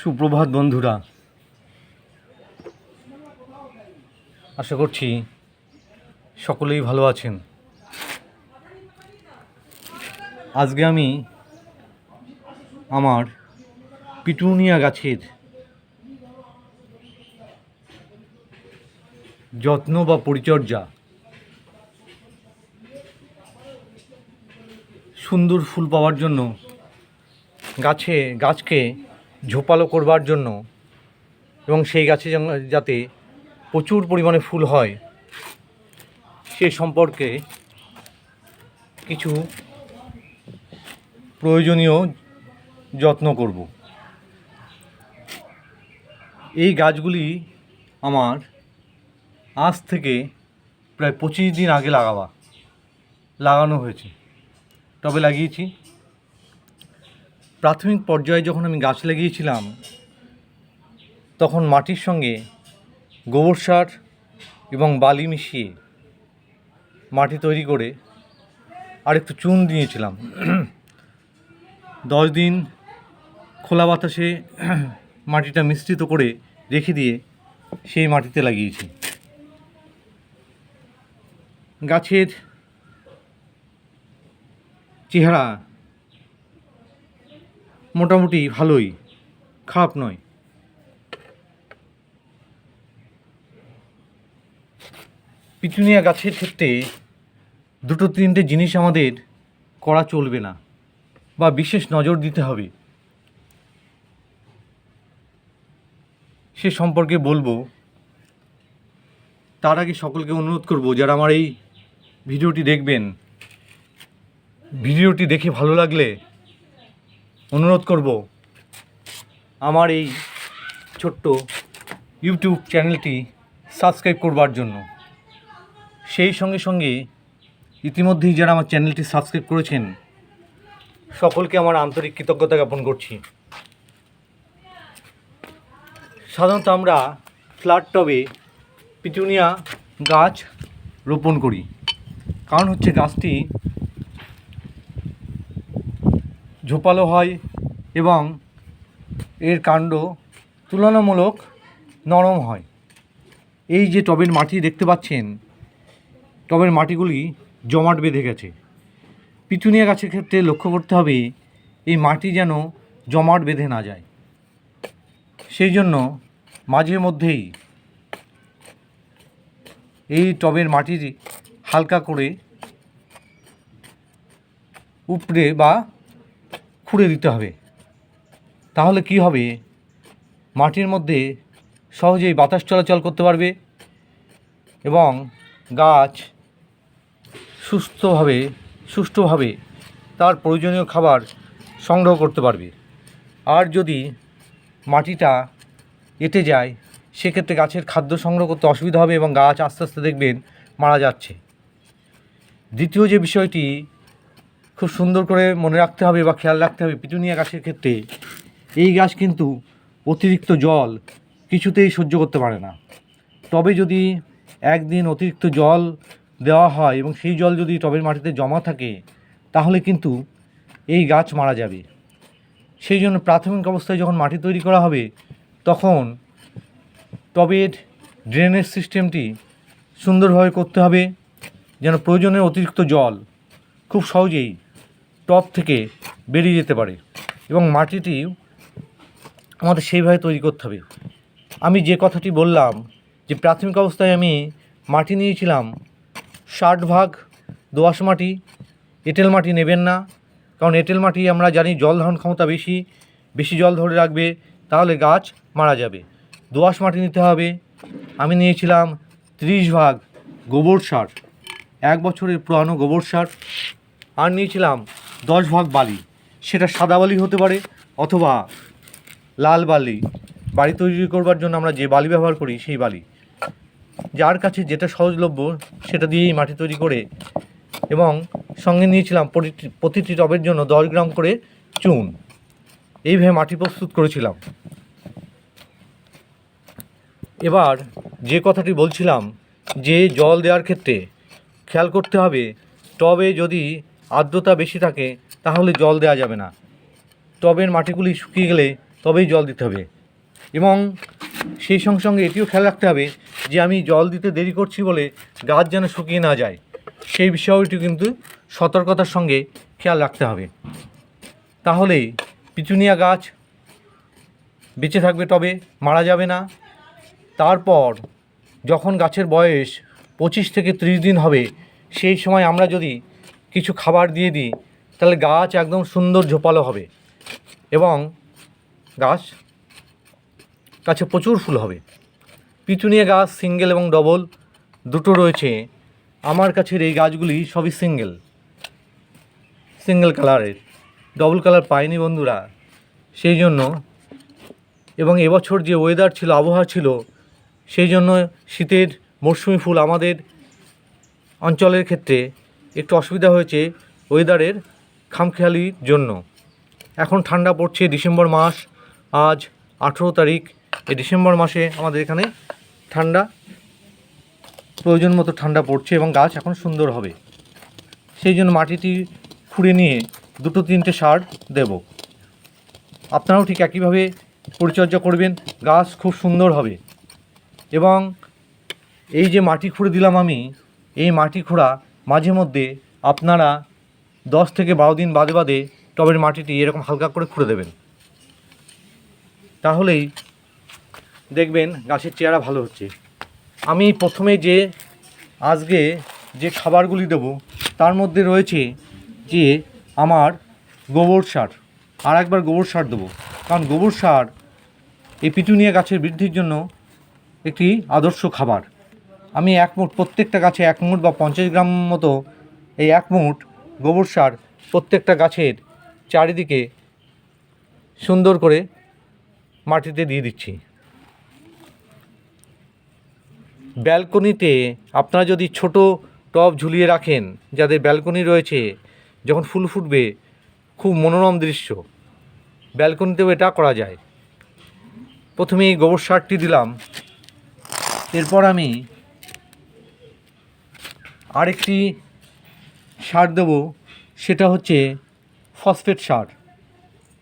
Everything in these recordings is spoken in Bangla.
সুপ্রভাত বন্ধুরা। আশা করছি সকলেই ভালো আছেন। আজকে আমি আমার পিটুনিয়া গাছের যত্ন বা পরিচর্যা সুন্দর ফুল পাওয়ার জন্য গাছে, গাছকে ঝোপালো করবার জন্য এবং সেই গাছে যাতে প্রচুর পরিমাণে ফুল হয়, সে সম্পর্কে কিছু প্রয়োজনীয় যত্ন করব। এই গাছগুলি আমার আজ থেকে প্রায় পঁচিশ দিন আগে লাগাবা, লাগানো হয়েছে। টবে লাগিয়েছি। প্রাথমিক পর্যায়ে যখন আমি গাছ লাগিয়েছিলাম, তখন মাটির সঙ্গে গোবর সার এবং বালি মিশিয়ে মাটি তৈরি করে আর একটু চুন দিয়েছিলাম। দশ দিন খোলা বাতাসে মাটিটা মিশ্রিত করে রেখে দিয়ে সেই মাটিতে লাগিয়েছি। গাছের চেহারা মোটামুটি ভালোই, খারাপ নয়। পিটুনিয়া গাছের ক্ষেত্রে দুটো তিনটে জিনিস আমাদের করা চলবে না বা বিশেষ নজর দিতে হবে। সে সম্পর্কে বলব, তার আগে সকলকে অনুরোধ করব, যারা আমার এই ভিডিওটি দেখবেন, ভিডিওটি দেখে ভালো লাগলে অনুরোধ করব আমার এই ছোট্ট ইউটিউব চ্যানেলটি সাবস্ক্রাইব করবার জন্য। সেই সঙ্গে সঙ্গে ইতিমধ্যেই যারা আমার চ্যানেলটি সাবস্ক্রাইব করেছেন, সকলকে আমার আন্তরিক কৃতজ্ঞতা জ্ঞাপন করছি। সাধারণত আমরা ফ্ল্যাট টবে পিটুনিয়া গাছ রোপণ করি। কারণ হচ্ছে গাছটি ঝোপালো হয় এবং এর কাণ্ড তুলনামূলক নরম হয়। এই যে টবের মাটি দেখতে পাচ্ছেন, টবের মাটিগুলি জমাট বেঁধে গেছে। পিটুনিয়া গাছের ক্ষেত্রে লক্ষ্য করতে হবে, এই মাটি যেন জমাট বেঁধে না যায়। সেই জন্য মাঝে মধ্যেই এই টবের মাটির হালকা করে উপড়ে বা খুঁড়ে দিতে হবে। তাহলে কি হবে? মাটির মধ্যে সহজেই বাতাস চলাচল করতে পারবে এবং গাছ সুস্থভাবে, সুষ্ঠুভাবে তার প্রয়োজনীয় খাবার সংগ্রহ করতে পারবে। আর যদি মাটিটা এঁটে যায়, সেক্ষেত্রে গাছের খাদ্য সংগ্রহ করতে অসুবিধা হবে এবং গাছ আস্তে আস্তে দেখবেন মারা যাচ্ছে। দ্বিতীয় যে বিষয়টি খুব সুন্দর করে মনে রাখতে হবে বা খেয়াল রাখতে হবে পিটুনিয়া গাছের ক্ষেত্রে এই গাছ কিন্তু অতিরিক্ত জল কিছুতেই সহ্য করতে পারে না। তবে যদি একদিন অতিরিক্ত জল দেওয়া হয় এবং সেই জল যদি টবের মাটিতে জমা থাকে, তাহলে কিন্তু এই গাছ মারা যাবে। সেই জন্য প্রাথমিক অবস্থায় যখন মাটি তৈরি করা হবে, তখন টবের ড্রেনেজ সিস্টেমটি সুন্দরভাবে করতে হবে, যেন প্রয়োজনের অতিরিক্ত জল খুব সহজেই টব থেকে বেরিয়ে যেতে পারে এবং মাটিটি আমাদের সেইভাবে তৈরি করতে হবে। আমি যে কথাটি বললাম যে প্রাথমিক অবস্থায় আমি মাটি নিয়েছিলাম, ষাট ভাগ দোআঁশ মাটি, এঁটেল মাটি নেবেন না। কারণ এঁটেল মাটি আমরা জানি জল ধারণ ক্ষমতা বেশি বেশি জল ধরে রাখবে, তাহলে গাছ মারা যাবে। দোআঁশ মাটি নিতে হবে। আমি নিয়েছিলাম ত্রিশ ভাগ গোবর সার, এক বছরের পুরানো গোবর সার। আর নিয়েছিলাম দশ ভাগ বালি। সেটা সাদা বালি হতে পারে অথবা লাল বালি। বাড়ি তৈরি করবার জন্য আমরা যে বালি ব্যবহার করি, সেই বালি। যার কাছে যেটা সহজলভ্য, সেটা দিয়েই মাটি তৈরি করে এবং সঙ্গে নিয়েছিলাম প্রতিটি টবের জন্য দশ গ্রাম করে চুন। এইভাবে মাটি প্রস্তুত করেছিলাম। এবার যে কথাটি বলছিলাম, যে জল দেওয়ার ক্ষেত্রে খেয়াল করতে হবে, টবে যদি আর্দ্রতা বেশি থাকে, তাহলে জল দেওয়া যাবে না। টবের মাটিগুলি শুকিয়ে গেলে তবেই জল দিতে হবে। এবং সেই সঙ্গে সঙ্গে এটিও খেয়াল রাখতে হবে যে আমি জল দিতে দেরি করছি বলে গাছ যেন শুকিয়ে না যায়। সেই বিষয়টি কিন্তু সতর্কতার সঙ্গে খেয়াল রাখতে হবে। তাহলে পিটুনিয়া গাছ বেঁচে থাকবে তবে মারা যাবে না। তারপর যখন গাছের বয়স পঁচিশ থেকে ত্রিশ দিন হবে, সেই সময় আমরা যদি কিছু খাবার দিয়ে দিই, তাহলে গাছ একদম সুন্দর ঝোপালো হবে। এবং গাছ গাছে প্রচুর ফুল হবে। পিটুনিয়া গাছ সিঙ্গেল এবং ডবল দুটো রয়েছে। আমার কাছের এই গাছগুলি সবই সিঙ্গেল। সিঙ্গেল কালারের। ডবল কালার পাইনি বন্ধুরা। সেই জন্য এবং এবছর যে ওয়েদার ছিল, আবহাওয়া ছিল, সেই জন্য শীতের মরশুমি ফুল আমাদের অঞ্চলের ক্ষেত্রে একটু অসুবিধা হয়েছে ওয়েদারের খামখেয়ালির জন্য। এখন ঠান্ডা পড়ছে ডিসেম্বর মাস, আজ আঠেরো তারিখ। এই ডিসেম্বর মাসে আমাদের এখানে ঠান্ডা, প্রয়োজন মতো ঠান্ডা পড়ছে এবং গাছ এখন সুন্দর হবে। সেই জন্য মাটিটি খুঁড়ে নিয়ে দুটো তিনটে সার দেব। আপনারাও ঠিক একইভাবে পরিচর্যা করবেন, গাছ খুব সুন্দর হবে। এবং এই যে মাটি খুঁড়ে দিলাম আমি, এই মাটি খোঁড়া মাঝে মধ্যে আপনারা দশ থেকে বারো দিন বাদে বাদে টবের মাটিটি এরকম হালকা করে খুঁড়ে দেবেন। তাহলেই দেখবেন গাছের চেহারা ভালো হচ্ছে। আমি প্রথমে যে, আজকে যে খাবারগুলি দেব, তার মধ্যে রয়েছে যে আমার গোবর সার। আর একবার গোবর সার দেবো। কারণ গোবর সার এই পিটুনিয়া গাছের বৃদ্ধির জন্য একটি আদর্শ খাবার। আমি এক মুঠ, প্রত্যেকটা গাছে এক মুঠ বা পঞ্চাশ গ্রাম মতো এই এক মুঠ গোবর সার প্রত্যেকটা গাছের চারিদিকে সুন্দর করে মাটিতে দিয়ে দিচ্ছি। ব্যালকনিতে আপনারা যদি ছোট টব ঝুলিয়ে রাখেন, যাদের ব্যালকনি রয়েছে, যখন ফুল ফুটবে, খুব মনোরম দৃশ্য। ব্যালকনিতেও এটা করা যায়। প্রথমে গোবর সারটি দিলাম। এরপর আমি আরেকটি সার দেব, সেটা হচ্ছে ফসফেট সার।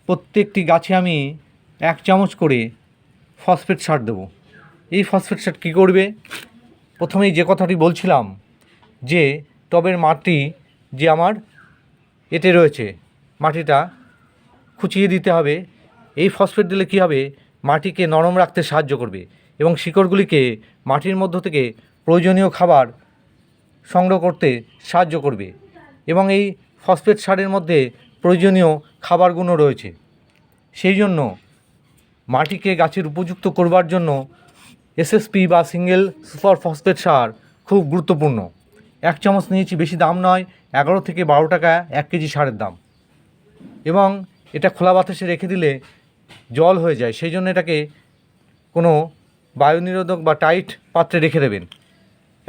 প্রত্যেকটি গাছে আমি এক চামচ করে ফসফেট সার দেবো। এই ফসফেট সার কী করবে? প্রথমেই যে কথাটি বলছিলাম, যে টবের মাটি যে আমার এতে রয়েছে, মাটিটা খুঁচিয়ে দিতে হবে। এই ফসফেট দিলে কী হবে? মাটিকে নরম রাখতে সাহায্য করবে এবং শিকড়গুলিকে মাটির মধ্য থেকে প্রয়োজনীয় খাবার সংগ্রহ করতে সাহায্য করবে এবং এই ফসফেট সারের মধ্যে প্রয়োজনীয় খাবারগুলো রয়েছে। সেই জন্য মাটিকে গাছের উপযুক্ত করবার জন্য এসএসপি বা সিঙ্গেল সুপার ফসফেট সার খুব গুরুত্বপূর্ণ। এক চামচ নিয়েছি বেশি দাম নয়, এগারো থেকে বারো টাকা, এক কেজি সারের দাম। এবং এটা খোলা বাতাসে রেখে দিলে জল হয়ে যায়, সেই জন্য এটাকে কোনো বায়ু নিরোধক বা টাইট পাত্রে রেখে দেবেন।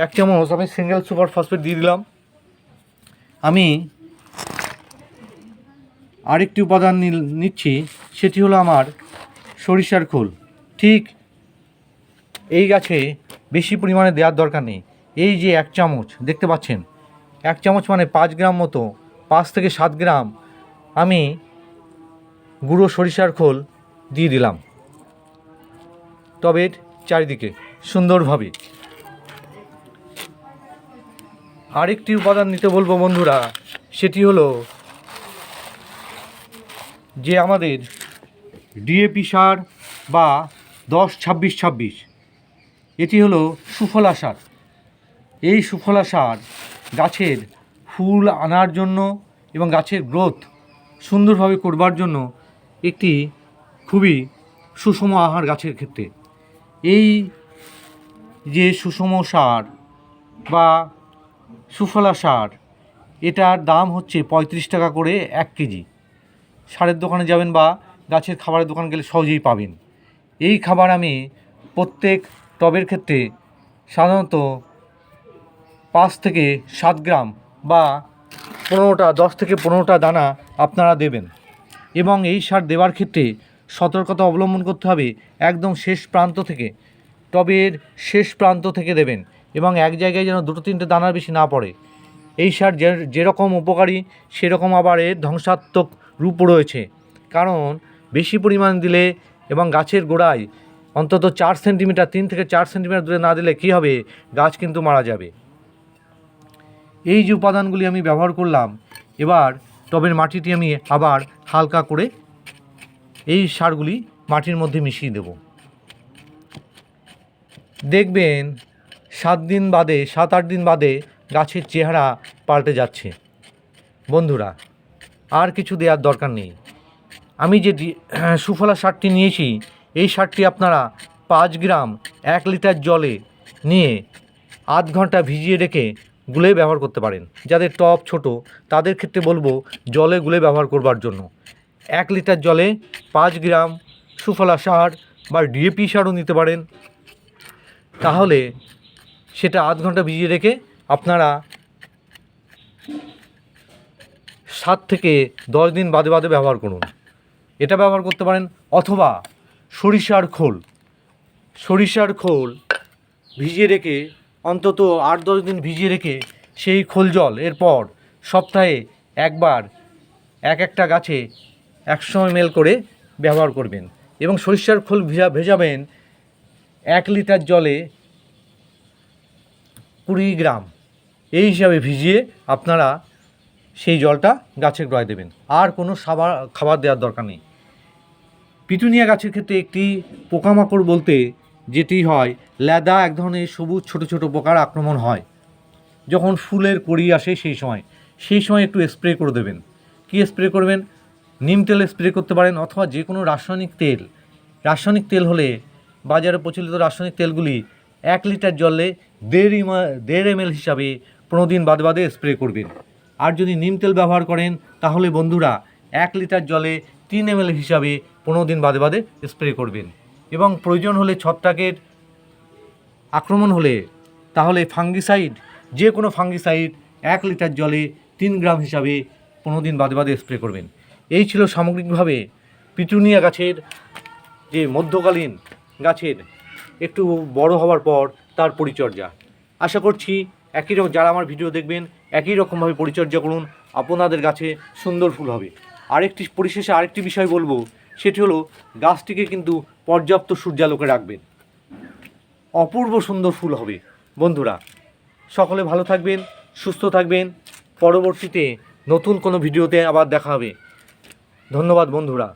এক চামচ আমি সিঙ্গেল সুপার ফসফেট দিয়ে দিলাম। আমি আরেকটি উপাদান নিচ্ছি, সেটি হলো আমার সরিষার খোল। ঠিক এই গাছে বেশি পরিমাণে দেওয়ার দরকার নেই। এই যে এক চামচ, দেখতে পাচ্ছেন? এক চামচ মানে পাঁচ গ্রাম মতো, পাঁচ থেকে সাত গ্রাম আমি গুঁড়ো সরিষার খোল দিয়ে দিলাম। টবের চারিদিকে সুন্দরভাবে আরেকটি উপাদান নিতে বলব বন্ধুরা, সেটি হলো যে আমাদের ডিএপি সার বা দশ ছাব্বিশ ছাব্বিশ, এটি হলো সুফলা সার। এই সুফলা সার গাছের ফুল আনার জন্য এবং গাছের গ্রোথ সুন্দরভাবে করবার জন্য একটি খুবই সুষম আহার গাছের ক্ষেত্রে। এই যে সুষম সার বা সুফলা সার। এটার দাম হচ্ছে পঁয়ত্রিশ টাকা করে এক কেজি। সারের দোকানে যাবেন বা গাছের খাবারের দোকান গেলে সহজেই পাবেন। এই খাবার আমি প্রত্যেক টবের ক্ষেত্রে সাধারণত পাঁচ থেকে সাত গ্রাম বা পনেরোটা, দশ থেকে পনেরোটা দানা আপনারা দেবেন। এবং এই সার দেওয়ার ক্ষেত্রে সতর্কতা অবলম্বন করতে হবে। একদম শেষ প্রান্ত থেকে, টবের শেষ প্রান্ত থেকে দেবেন। এবং এক জায়গায় যেন দুটো তিনটে দানার বেশি না পড়ে। এই সার যে, যেরকম উপকারী, সেরকম আবার এর ধ্বংসাত্মক রূপ রয়েছে। কারণ বেশি পরিমাণ দিলে এবং গাছের গোড়ায় অন্তত চার সেন্টিমিটার, তিন থেকে চার সেন্টিমিটার দূরে না দিলে কী হবে? গাছ কিন্তু মারা যাবে। এই যে উপাদানগুলি আমি ব্যবহার করলাম, এবার টবের মাটিটি আমি আবার হালকা করে এই সারগুলি মাটির মধ্যে মিশিয়ে দেব। দেখবেন সাত দিন বাদে, সাত আট দিন বাদে গাছের চেহারা পাল্টে যাচ্ছে। বন্ধুরা, আর কিছু দেওয়ার দরকার নেই। আমি যে সুফলা সারটি নিয়েছি, এই সারটি আপনারা পাঁচ গ্রাম এক লিটার জলে নিয়ে আধ ঘণ্টা ভিজিয়ে রেখে গুলে ব্যবহার করতে পারেন। যাদের টপ ছোট, তাদের ক্ষেত্রে বলব জলে গুলে ব্যবহার করবার জন্য। এক লিটার জলে পাঁচ গ্রাম সুফলা সার বা ডিএপি সারও নিতে পারেন। তাহলে সেটা আধ ঘণ্টা ভিজিয়ে রেখে আপনারা সাত থেকে দশ দিন বাদে বাদে ব্যবহার করুন। এটা ব্যবহার করতে পারেন অথবা সরিষার খোল। সরিষার খোল ভিজিয়ে রেখে অন্তত আট দশ দিন ভিজিয়ে রেখে সেই খোল জল এরপর সপ্তাহে একবার এক একটা গাছে একশো এমএল করে ব্যবহার করবেন এবং সরিষার খোল ভেজা ভেজাবেন এক লিটার জলে কুড়ি গ্রাম। এই হিসাবে ভিজিয়ে আপনারা সেই জলটা গাছের গোড়ায় দেবেন। আর কোনো সাবার খাবার দেওয়ার দরকার নেই। পিটুনিয়া গাছের ক্ষেত্রে একটি পোকামাকড় বলতে যেটি হয়, ল্যাদা এক ধরনের সবুজ ছোট ছোট পোকার আক্রমণ হয়। যখন ফুলের কড়ি আসে সেই সময় সেই সময় একটু স্প্রে করে দেবেন। কী স্প্রে করবেন? নিম তেল স্প্রে করতে পারেন অথবা যে কোনো রাসায়নিক তেল। রাসায়নিক তেল হলে বাজারে প্রচলিত রাসায়নিক তেলগুলি এক লিটার জলে দেড় ইমা দেড় এম হিসাবে পনেরো দিন বাদে বাদে স্প্রে করবেন। আর যদি নিম তেল ব্যবহার করেন, তাহলে বন্ধুরা এক লিটার জলে তিন এম হিসাবে পনেরো দিন বাদে বাদে স্প্রে করবেন। এবং প্রয়োজন হলে ছত্রাকের আক্রমণ হলে, তাহলে ফাঙ্গিসাইড যে কোনো ফাঙ্গিসাইড এক লিটার জলে তিন গ্রাম হিসাবে পনেরো দিন বাদে বাদে স্প্রে করবেন। এই ছিল সামগ্রিকভাবে পিটুনিয়া গাছের, যে মধ্যকালীন গাছের একটু বড় হওয়ার পর তার পরিচর্যা। আশা করছি একই রকম যারা আমার ভিডিও দেখবেন, একই রকমভাবে পরিচর্যা করুন, আপনাদের গাছে সুন্দর ফুল হবে। আরেকটি পরিশেষে আরেকটি বিষয় বলব, সেটি হলো গাছটিকে কিন্তু পর্যাপ্ত সূর্যালোকে রাখবেন। অপূর্ব সুন্দর ফুল হবে। বন্ধুরা, সকলে ভালো থাকবেন, সুস্থ থাকবেন। পরবর্তীতে নতুন কোনো ভিডিওতে আবার দেখা হবে। ধন্যবাদ বন্ধুরা।